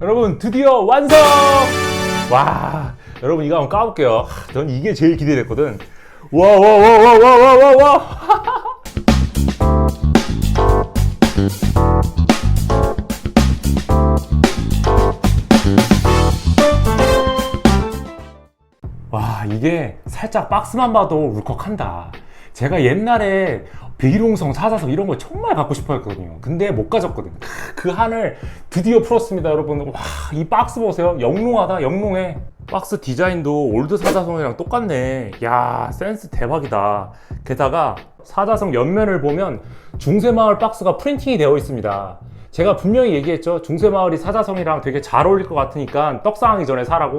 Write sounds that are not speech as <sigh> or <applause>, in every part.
여러분 드디어 완성! 와 여러분 이거 한번 까볼게요. 하, 전 이게 제일 기대됐거든. 와 와 와 와 와 와 와와. <laughs> 와 이게 살짝 박스만 봐도 울컥한다 제가 옛날에 비룡성 사자성 이런 거 정말 갖고 싶어 했거든요. 근데 못 가졌거든요. 그 한을 드디어 풀었습니다 여러분. 와 이 박스 보세요. 영롱하다 영롱해. 박스 디자인도 올드 사자성이랑 똑같네. 야 센스 대박이다. 게다가 사자성 옆면을 보면 중세마을 박스가 프린팅이 되어 있습니다. 제가 분명히 얘기했죠. 중세마을이 사자성이랑 되게 잘 어울릴 것 같으니까 떡상하기 전에 사라고.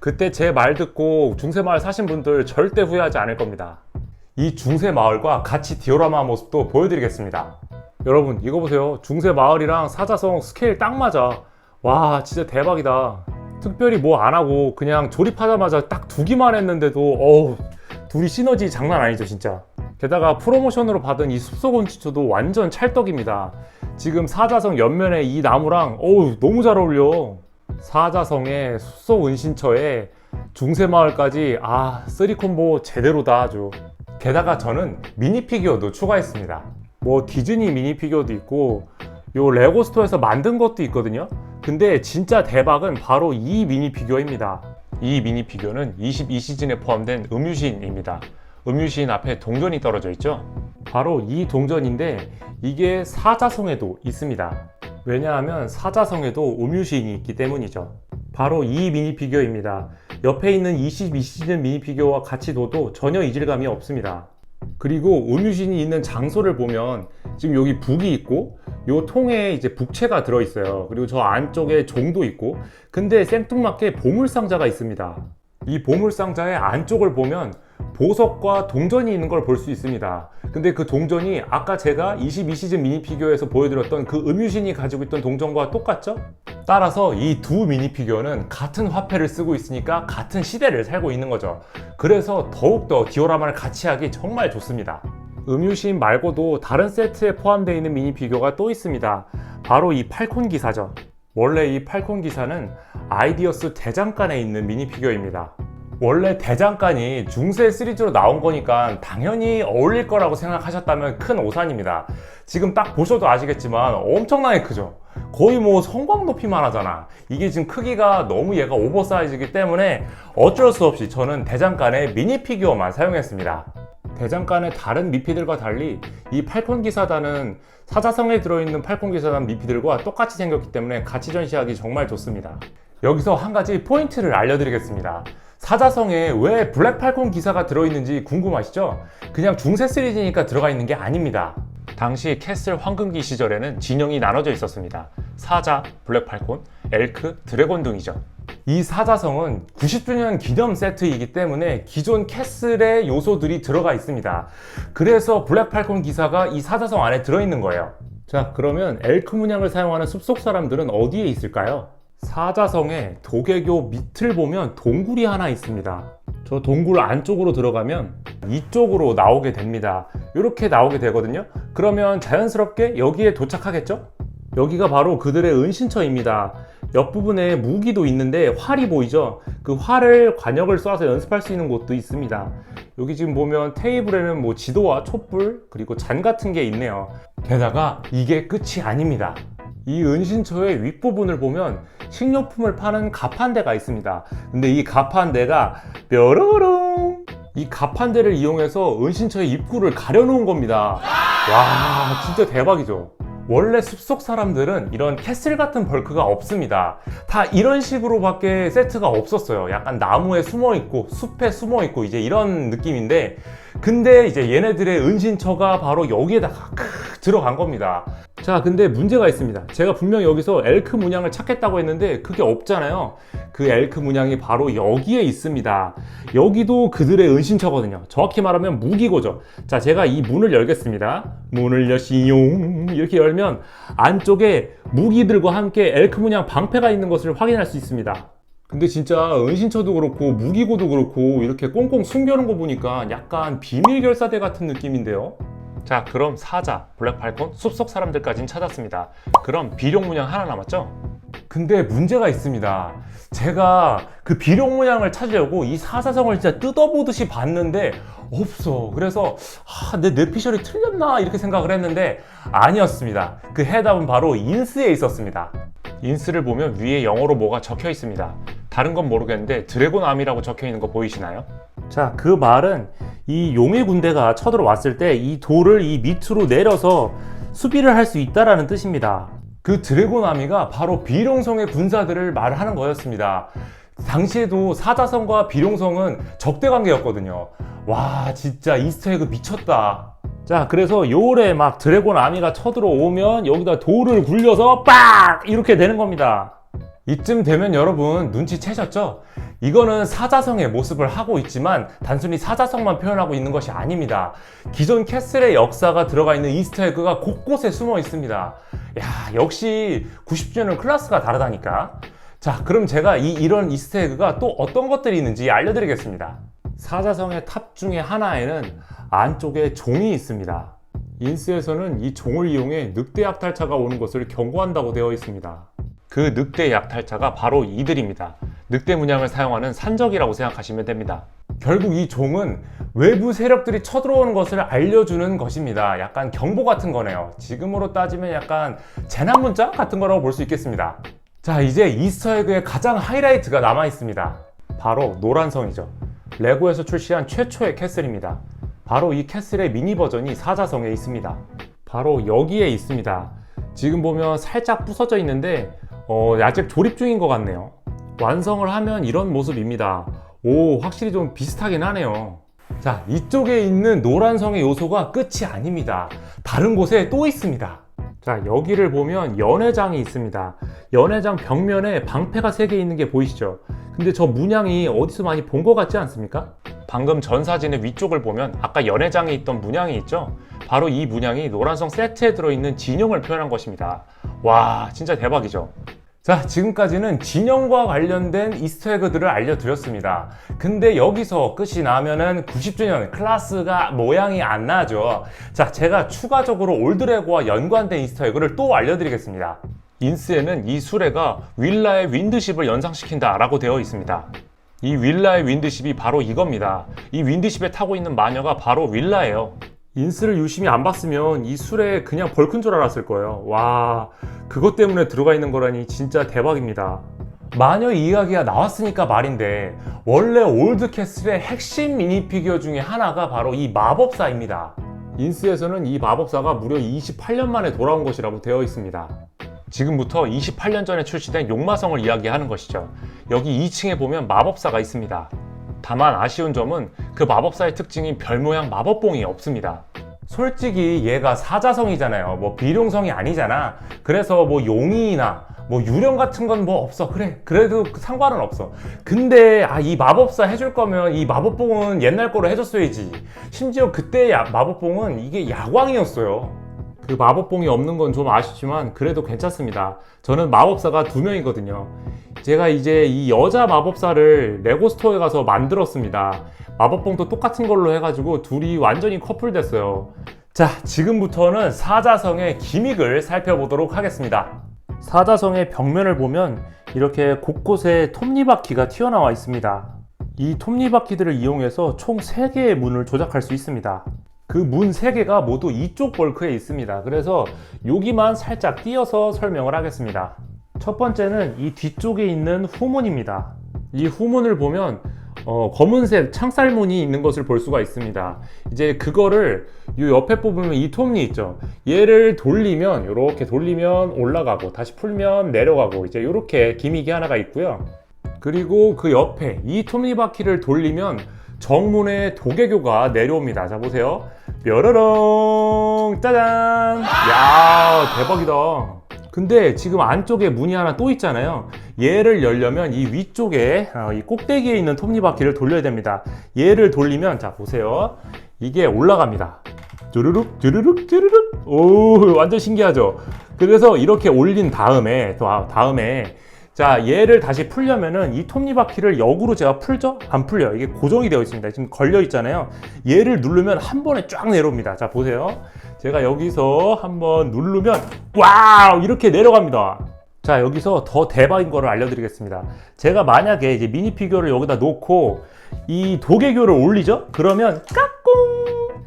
그때 제 말 듣고 중세마을 사신 분들 절대 후회하지 않을 겁니다. 이 중세 마을과 같이 디오라마 모습도 보여드리겠습니다. 여러분 이거 보세요. 중세 마을이랑 사자성 스케일 딱 맞아. 와 진짜 대박이다. 특별히 뭐 안 하고 그냥 조립하자마자 딱 두기만 했는데도 어우 둘이 시너지 장난 아니죠 진짜. 게다가 프로모션으로 받은 이 숲속 온치초도 완전 찰떡입니다. 지금 사자성 옆면에 이 나무랑 어우 너무 잘 어울려. 사자성에 숲속 은신처에 중세 마을까지 아 쓰리 콤보 제대로다 아주 게다가 저는 미니 피규어도 추가했습니다. 뭐 디즈니 미니 피규어도 있고 요 레고 스토어에서 만든 것도 있거든요. 근데 진짜 대박은 바로 이 미니 피규어입니다. 이 미니 피규어는 22시즌에 포함된 음유시인입니다. 음유시인 앞에 동전이 떨어져 있죠? 바로 이 동전인데 이게 사자성에도 있습니다. 왜냐하면 사자성에도 음유시인이 있기 때문이죠. 바로 이 미니 피규어입니다. 옆에 있는 22시즌 미니 피규어와 같이 둬도 전혀 이질감이 없습니다. 그리고 음유신이 있는 장소를 보면 지금 여기 북이 있고 요 통에 이제 북채가 들어 있어요. 그리고 저 안쪽에 종도 있고 근데 생뚱맞게 보물상자가 있습니다. 이 보물상자의 안쪽을 보면 보석과 동전이 있는 걸 볼 수 있습니다. 근데 그 동전이 아까 제가 22시즌 미니 피규어에서 보여드렸던 그 음유신이 가지고 있던 동전과 똑같죠? 따라서 이 두 미니 피규어는 같은 화폐를 쓰고 있으니까 같은 시대를 살고 있는 거죠. 그래서 더욱더 디오라마를 같이 하기 정말 좋습니다. 음유신 말고도 다른 세트에 포함되어 있는 미니 피규어가 또 있습니다. 바로 이 팔콘 기사죠. 원래 이 팔콘 기사는 아이디어스 대장간에 있는 미니 피규어입니다. 원래 대장간이 중세 시리즈로 나온 거니까 당연히 어울릴 거라고 생각하셨다면 큰 오산입니다. 지금 딱 보셔도 아시겠지만 엄청나게 크죠? 거의 뭐 성광 높이만 하잖아. 이게 지금 크기가 너무 얘가 오버사이즈이기 때문에 어쩔 수 없이 저는 대장간의 미니 피규어만 사용했습니다. 대장간의 다른 미피들과 달리 이 팔콘 기사단은 사자성에 들어있는 팔콘 기사단 미피들과 똑같이 생겼기 때문에 같이 전시하기 정말 좋습니다. 여기서 한 가지 포인트를 알려드리겠습니다. 사자성에 왜 블랙 팔콘 기사가 들어있는지 궁금하시죠? 그냥 중세 시리즈니까 들어가 있는 게 아닙니다. 당시 캐슬 황금기 시절에는 진영이 나눠져 있었습니다. 사자, 블랙 팔콘, 엘크, 드래곤 등이죠. 이 사자성은 90주년 기념 세트이기 때문에 기존 캐슬의 요소들이 들어가 있습니다. 그래서 블랙 팔콘 기사가 이 사자성 안에 들어있는 거예요. 자, 그러면 엘크 문양을 사용하는 숲속 사람들은 어디에 있을까요? 사자성의 도개교 밑을 보면 동굴이 하나 있습니다. 저 동굴 안쪽으로 들어가면 이쪽으로 나오게 됩니다. 이렇게 나오게 되거든요. 그러면 자연스럽게 여기에 도착하겠죠? 여기가 바로 그들의 은신처입니다. 옆부분에 무기도 있는데 활이 보이죠? 그 활을 관역을 쏴서 연습할 수 있는 곳도 있습니다. 여기 지금 보면 테이블에는 뭐 지도와 촛불 그리고 잔 같은 게 있네요. 게다가 이게 끝이 아닙니다. 이 은신처의 윗부분을 보면 식료품을 파는 가판대가 있습니다. 근데 이 가판대가 뾰로롱 이 가판대를 이용해서 은신처의 입구를 가려놓은 겁니다. 와 진짜 대박이죠. 원래 숲속 사람들은 이런 캐슬 같은 벌크가 없습니다. 다 이런 식으로 밖에 세트가 없었어요. 약간 나무에 숨어 있고 숲에 숨어 있고 이제 이런 느낌인데 근데 이제 얘네들의 은신처가 바로 여기에다가 크 들어간 겁니다. 자, 근데 문제가 있습니다. 제가 분명 여기서 엘크 문양을 찾겠다고 했는데 그게 없잖아요. 그 엘크 문양이 바로 여기에 있습니다. 여기도 그들의 은신처거든요. 정확히 말하면 무기고죠. 자, 제가 이 문을 열겠습니다. 문을 여시용 이렇게 열면 안쪽에 무기들과 함께 엘크 문양 방패가 있는 것을 확인할 수 있습니다. 근데 진짜 은신처도 그렇고 무기고도 그렇고 이렇게 꽁꽁 숨겨놓은 거 보니까 약간 비밀 결사대 같은 느낌인데요. 자, 그럼 사자, 블랙팔콘, 숲속 사람들까진 찾았습니다. 그럼 비룡 문양 하나 남았죠? 근데 문제가 있습니다. 제가 그 비룡 문양을 찾으려고 이 사자성을 진짜 뜯어보듯이 봤는데 없어. 그래서 아, 내 뇌피셜이 틀렸나 이렇게 생각을 했는데 아니었습니다. 그 해답은 바로 인스에 있었습니다. 인스를 보면 위에 영어로 뭐가 적혀 있습니다. 다른 건 모르겠는데 드래곤 암이라고 적혀 있는 거 보이시나요? 자, 그 말은 이 용의 군대가 쳐들어왔을 때 이 돌을 이 밑으로 내려서 수비를 할 수 있다라는 뜻입니다. 그 드래곤 아미가 바로 비룡성의 군사들을 말하는 거였습니다. 당시에도 사자성과 비룡성은 적대 관계였거든요. 와, 진짜 이스터에그 미쳤다. 자, 그래서 요래 막 드래곤 아미가 쳐들어오면 여기다 돌을 굴려서 빡! 이렇게 되는 겁니다. 이쯤 되면 여러분 눈치채셨죠? 이거는 사자성의 모습을 하고 있지만 단순히 사자성만 표현하고 있는 것이 아닙니다. 기존 캐슬의 역사가 들어가 있는 이스터에그가 곳곳에 숨어 있습니다. 야, 역시 90주년 클래스가 다르다니까. 자, 그럼 제가 이 이런 이스터에그가 또 어떤 것들이 있는지 알려드리겠습니다. 사자성의 탑 중에 하나에는 안쪽에 종이 있습니다. 인스에서는 이 종을 이용해 늑대 약탈차가 오는 것을 경고한다고 되어 있습니다. 그 늑대 약탈차가 바로 이들입니다. 늑대 문양을 사용하는 산적이라고 생각하시면 됩니다. 결국 이 종은 외부 세력들이 쳐들어오는 것을 알려주는 것입니다. 약간 경보 같은 거네요. 지금으로 따지면 약간 재난 문자 같은 거라고 볼 수 있겠습니다. 자, 이제 이스터에그의 가장 하이라이트가 남아 있습니다. 바로 노란성이죠. 레고에서 출시한 최초의 캐슬입니다. 바로 이 캐슬의 미니 버전이 사자성에 있습니다. 바로 여기에 있습니다. 지금 보면 살짝 부서져 있는데 어, 아직 조립 중인 것 같네요. 완성을 하면 이런 모습입니다. 오, 확실히 좀 비슷하긴 하네요. 자, 이쪽에 있는 노란성의 요소가 끝이 아닙니다. 다른 곳에 또 있습니다. 자, 여기를 보면 연회장이 있습니다. 연회장 벽면에 방패가 3개 있는 게 보이시죠? 근데 저 문양이 어디서 많이 본 것 같지 않습니까? 방금 전 사진의 위쪽을 보면 아까 연회장에 있던 문양이 있죠? 바로 이 문양이 노란성 세트에 들어있는 진영을 표현한 것입니다. 와, 진짜 대박이죠? 자, 지금까지는 진영과 관련된 이스터에그들을 알려드렸습니다. 근데 여기서 끝이 나면은 90주년 클라스가 모양이 안 나죠. 자, 제가 추가적으로 올드레고와 연관된 이스터에그를 또 알려드리겠습니다. 인스에는 이 수레가 윌라의 윈드십을 연상시킨다 라고 되어 있습니다. 이 윌라의 윈드십이 바로 이겁니다. 이 윈드십에 타고 있는 마녀가 바로 윌라예요. 인스를 유심히 안 봤으면 이 술에 그냥 벌큰 줄 알았을 거예요. 와, 그것 때문에 들어가 있는 거라니 진짜 대박입니다. 마녀 이야기가 나왔으니까 말인데 원래 올드캐슬의 핵심 미니피규어 중에 하나가 바로 이 마법사입니다. 인스에서는 이 마법사가 무려 28년 만에 돌아온 것이라고 되어 있습니다. 지금부터 28년 전에 출시된 용마성을 이야기하는 것이죠. 여기 2층에 보면 마법사가 있습니다. 다만 아쉬운 점은 그 마법사의 특징인 별 모양 마법봉이 없습니다. 솔직히 얘가 사자성이잖아요. 뭐 비룡성이 아니잖아. 그래서 뭐 용이나 뭐 유령 같은 건 뭐 없어. 그래. 그래도 상관은 없어. 근데 아 이 마법사 해줄 거면 이 마법봉은 옛날 거로 해줬어야지. 심지어 그때 야, 마법봉은 이게 야광이었어요. 그 마법봉이 없는 건 좀 아쉽지만 그래도 괜찮습니다. 저는 마법사가 두 명이거든요. 제가 이제 이 여자 마법사를 레고 스토어에 가서 만들었습니다. 마법봉도 똑같은 걸로 해가지고 둘이 완전히 커플 됐어요. 자, 지금부터는 사자성의 기믹을 살펴보도록 하겠습니다. 사자성의 벽면을 보면 이렇게 곳곳에 톱니바퀴가 튀어나와 있습니다. 이 톱니바퀴들을 이용해서 총 3개의 문을 조작할 수 있습니다. 그문 3개가 모두 이쪽 벌크에 있습니다. 그래서 여기만 살짝 띄어서 설명을 하겠습니다. 첫 번째는 이 뒤쪽에 있는 후문입니다. 이 후문을 보면 어, 검은색 창살문이 있는 것을 볼 수가 있습니다. 이제 그거를 이 옆에 뽑으면 이 톱니 있죠. 얘를 돌리면 이렇게 돌리면 올라가고 다시 풀면 내려가고 이제 이렇게 기믹이 하나가 있고요. 그리고 그 옆에 이 톱니 바퀴를 돌리면 정문에 도개교가 내려옵니다. 자 보세요. 뾰로롱 짜잔. 야 대박이다. 근데 지금 안쪽에 문이 하나 또 있잖아요. 얘를 열려면 이 위쪽에 어, 이 꼭대기에 있는 톱니바퀴를 돌려야 됩니다. 얘를 돌리면 자 보세요. 이게 올라갑니다. 쭈르륵 쭈르륵 쭈르륵 오 완전 신기하죠. 그래서 이렇게 올린 다음에 또 아, 다음에 자, 얘를 다시 풀려면은 이 톱니바퀴를 역으로 제가 풀죠? 안 풀려요. 이게 고정이 되어 있습니다. 지금 걸려 있잖아요. 얘를 누르면 한 번에 쫙 내려옵니다. 자, 보세요. 제가 여기서 한번 누르면 와우! 이렇게 내려갑니다. 자, 여기서 더 대박인 거를 알려드리겠습니다. 제가 만약에 이제 미니 피규어를 여기다 놓고 이 도개교를 올리죠? 그러면 까꿍!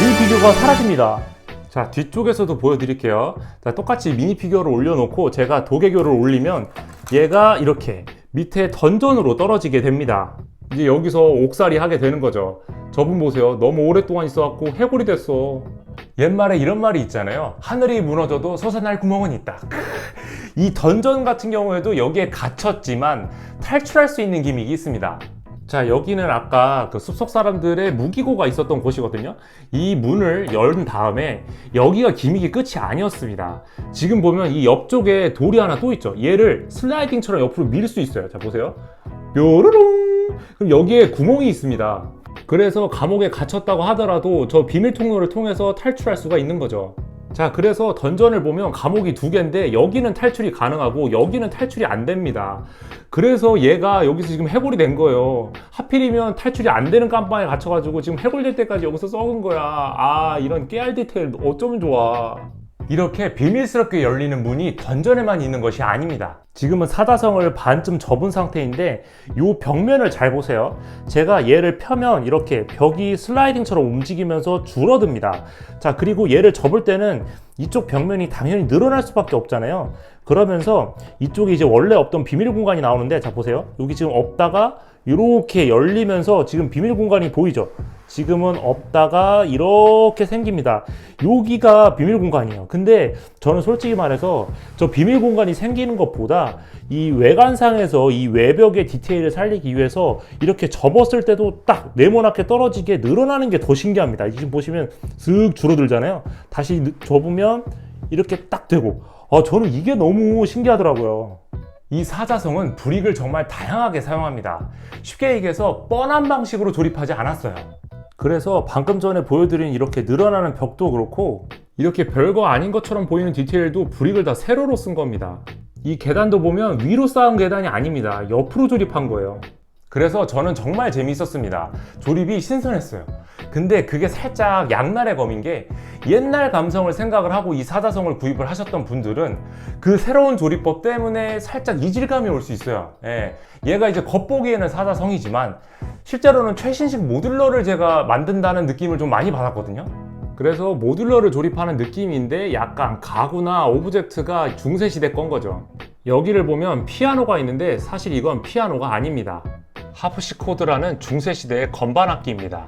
미니 피규어가 사라집니다. 자, 뒤쪽에서도 보여드릴게요. 자, 똑같이 미니 피규어를 올려놓고 제가 도개교를 올리면 얘가 이렇게 밑에 던전으로 떨어지게 됩니다. 이제 여기서 옥살이 하게 되는 거죠. 저분 보세요. 너무 오랫동안 있어갖고 해골이 됐어. 옛말에 이런 말이 있잖아요. 하늘이 무너져도 솟아날 구멍은 있다. <laughs> 이 던전 같은 경우에도 여기에 갇혔지만 탈출할 수 있는 기믹이 있습니다. 자, 여기는 아까 그 숲속 사람들의 무기고가 있었던 곳이거든요. 이 문을 연 다음에 여기가 기믹이 끝이 아니었습니다. 지금 보면 이 옆쪽에 돌이 하나 또 있죠. 얘를 슬라이딩처럼 옆으로 밀 수 있어요. 자, 보세요. 뾰로롱! 그럼 여기에 구멍이 있습니다. 그래서 감옥에 갇혔다고 하더라도 저 비밀 통로를 통해서 탈출할 수가 있는 거죠. 자, 그래서 던전을 보면 감옥이 두 개인데 여기는 탈출이 가능하고 여기는 탈출이 안 됩니다. 그래서 얘가 여기서 지금 해골이 된 거예요. 하필이면 탈출이 안 되는 깜빵에 갇혀가지고 지금 해골될 때까지 여기서 썩은 거야. 아, 이런 깨알 디테일 어쩌면 좋아. 이렇게 비밀스럽게 열리는 문이 던전에만 있는 것이 아닙니다. 지금은 사다성을 반쯤 접은 상태인데 이 벽면을 잘 보세요. 제가 얘를 펴면 이렇게 벽이 슬라이딩처럼 움직이면서 줄어듭니다. 자, 그리고 얘를 접을 때는 이쪽 벽면이 당연히 늘어날 수밖에 없잖아요. 그러면서 이쪽에 이제 원래 없던 비밀 공간이 나오는데 자 보세요. 여기 지금 없다가 이렇게 열리면서 지금 비밀 공간이 보이죠? 지금은 없다가 이렇게 생깁니다. 여기가 비밀 공간이에요. 근데 저는 솔직히 말해서 저 비밀 공간이 생기는 것보다 이 외관상에서 이 외벽의 디테일을 살리기 위해서 이렇게 접었을 때도 딱 네모나게 떨어지게 늘어나는 게 더 신기합니다. 지금 보시면 슥 줄어들잖아요. 다시 느- 접으면 이렇게 딱 되고 아, 저는 이게 너무 신기하더라고요. 이 사자성은 브릭을 정말 다양하게 사용합니다. 쉽게 얘기해서 뻔한 방식으로 조립하지 않았어요. 그래서 방금 전에 보여드린 이렇게 늘어나는 벽도 그렇고 이렇게 별거 아닌 것처럼 보이는 디테일도 브릭을 다 세로로 쓴 겁니다. 이 계단도 보면 위로 쌓은 계단이 아닙니다. 옆으로 조립한 거예요. 그래서 저는 정말 재미있었습니다. 조립이 신선했어요. 근데 그게 살짝 양날의 검인 게 옛날 감성을 생각을 하고 이 사자성을 구입을 하셨던 분들은 그 새로운 조립법 때문에 살짝 이질감이 올 수 있어요. 예. 얘가 이제 겉보기에는 사자성이지만 실제로는 최신식 모듈러를 제가 만든다는 느낌을 좀 많이 받았거든요. 그래서 모듈러를 조립하는 느낌인데 약간 가구나 오브젝트가 중세시대 건 거죠. 여기를 보면 피아노가 있는데 사실 이건 피아노가 아닙니다. 하프시코드라는 중세시대의 건반 악기입니다.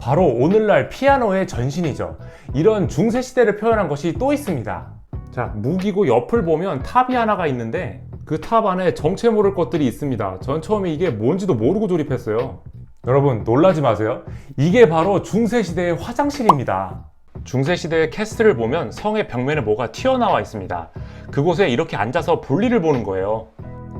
바로 오늘날 피아노의 전신이죠. 이런 중세 시대를 표현한 것이 또 있습니다. 자, 무기고 옆을 보면 탑이 하나가 있는데 그 탑 안에 정체 모를 것들이 있습니다. 전 처음에 이게 뭔지도 모르고 조립했어요. 여러분 놀라지 마세요. 이게 바로 중세 시대의 화장실입니다. 중세 시대의 캐스트를 보면 성의 벽면에 뭐가 튀어나와 있습니다. 그곳에 이렇게 앉아서 볼일을 보는 거예요.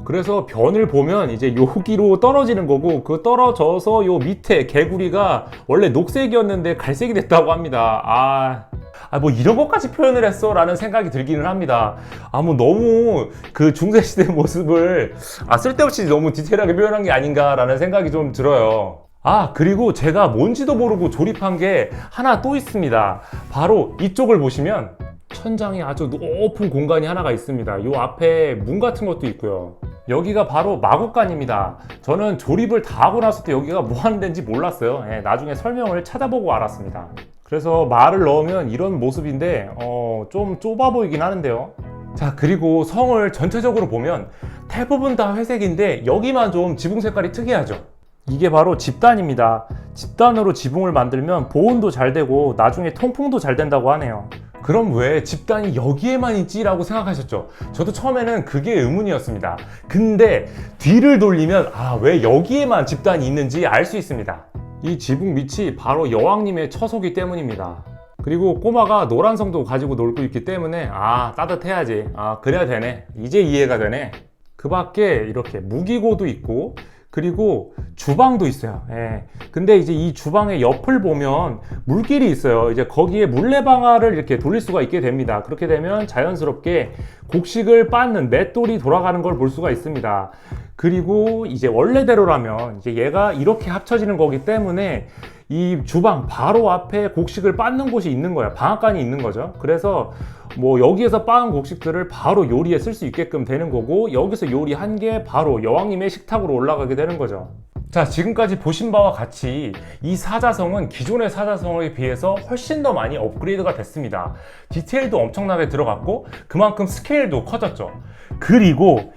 그래서 변을 보면 이제 여기로 떨어지는 거고 그 떨어져서 요 밑에 개구리가 원래 녹색이었는데 갈색이 됐다고 합니다. 아. 아, 뭐 이런 것까지 표현을 했어? 라는 생각이 들기는 합니다. 아, 뭐 너무 그 중세시대 모습을 아, 쓸데없이 너무 디테일하게 표현한 게 아닌가라는 생각이 좀 들어요. 아, 그리고 제가 뭔지도 모르고 조립한 게 하나 또 있습니다. 바로 이쪽을 보시면 천장이 아주 높은 공간이 하나가 있습니다. 요 앞에 문 같은 것도 있고요. 여기가 바로 마구간입니다. 저는 조립을 다 하고 났을 때 여기가 뭐 하는 데인지 몰랐어요. 예, 나중에 설명을 찾아보고 알았습니다. 그래서 말을 넣으면 이런 모습인데 어, 좀 좁아 보이긴 하는데요. 자 그리고 성을 전체적으로 보면 대부분 다 회색인데 여기만 좀 지붕 색깔이 특이하죠. 이게 바로 집단입니다. 집단으로 지붕을 만들면 보온도 잘 되고 나중에 통풍도 잘 된다고 하네요. 그럼 왜 집단이 여기에만 있지 라고 생각하셨죠? 저도 처음에는 그게 의문이었습니다. 근데 뒤를 돌리면 아, 왜 여기에만 집단이 있는지 알 수 있습니다. 이 지붕 밑이 바로 여왕님의 처소기 때문입니다. 그리고 꼬마가 노란 성도 가지고 놀고 있기 때문에 아 따뜻해야지 아 그래야 되네 이제 이해가 되네 그 밖에 이렇게 무기고도 있고 그리고 주방도 있어요. 예. 근데 이제 이 주방의 옆을 보면 물길이 있어요. 이제 거기에 물레방아를 이렇게 돌릴 수가 있게 됩니다. 그렇게 되면 자연스럽게 곡식을 빻는 맷돌이 돌아가는 걸 볼 수가 있습니다. 그리고 이제 원래대로라면 이제 얘가 이렇게 합쳐지는 거기 때문에 이 주방 바로 앞에 곡식을 빻는 곳이 있는 거야. 방앗간이 있는 거죠. 그래서 뭐 여기에서 빻은 곡식들을 바로 요리에 쓸 수 있게끔 되는 거고 여기서 요리한 게 바로 여왕님의 식탁으로 올라가게 되는 거죠. 자, 지금까지 보신 바와 같이 이 사자성은 기존의 사자성에 비해서 훨씬 더 많이 업그레이드가 됐습니다. 디테일도 엄청나게 들어갔고 그만큼 스케일도 커졌죠. 그리고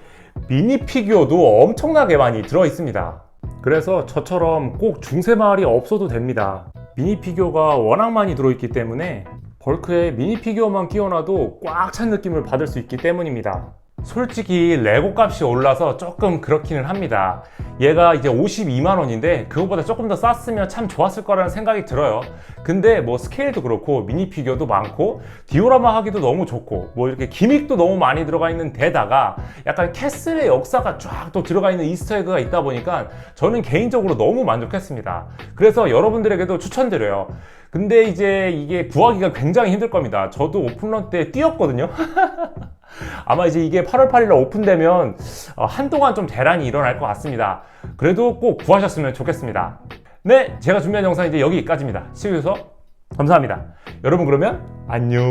미니 피규어도 엄청나게 많이 들어 있습니다. 그래서 저처럼 꼭 중세 마을이 없어도 됩니다. 미니 피규어가 워낙 많이 들어있기 때문에 벌크에 미니 피규어만 끼워놔도 꽉 찬 느낌을 받을 수 있기 때문입니다. 솔직히 레고 값이 올라서 조금 그렇기는 합니다. 얘가 이제 52만 원인데 그거보다 조금 더 쌌으면 참 좋았을 거라는 생각이 들어요. 근데 뭐 스케일도 그렇고 미니 피규어도 많고 디오라마 하기도 너무 좋고 뭐 이렇게 기믹도 너무 많이 들어가 있는 데다가 약간 캐슬의 역사가 쫙 또 들어가 있는 이스터에그가 있다 보니까 저는 개인적으로 너무 만족했습니다. 그래서 여러분들에게도 추천드려요. 근데 이제 이게 구하기가 굉장히 힘들 겁니다. 저도 오픈런 때 뛰었거든요. <laughs> 아마 이제 이게 8월 8일 오픈되면 어, 한동안 좀 대란이 일어날 것 같습니다. 그래도 꼭 구하셨으면 좋겠습니다. 네, 제가 준비한 영상 이제 여기까지입니다. 시청해주셔서 감사합니다. 여러분 그러면 안녕!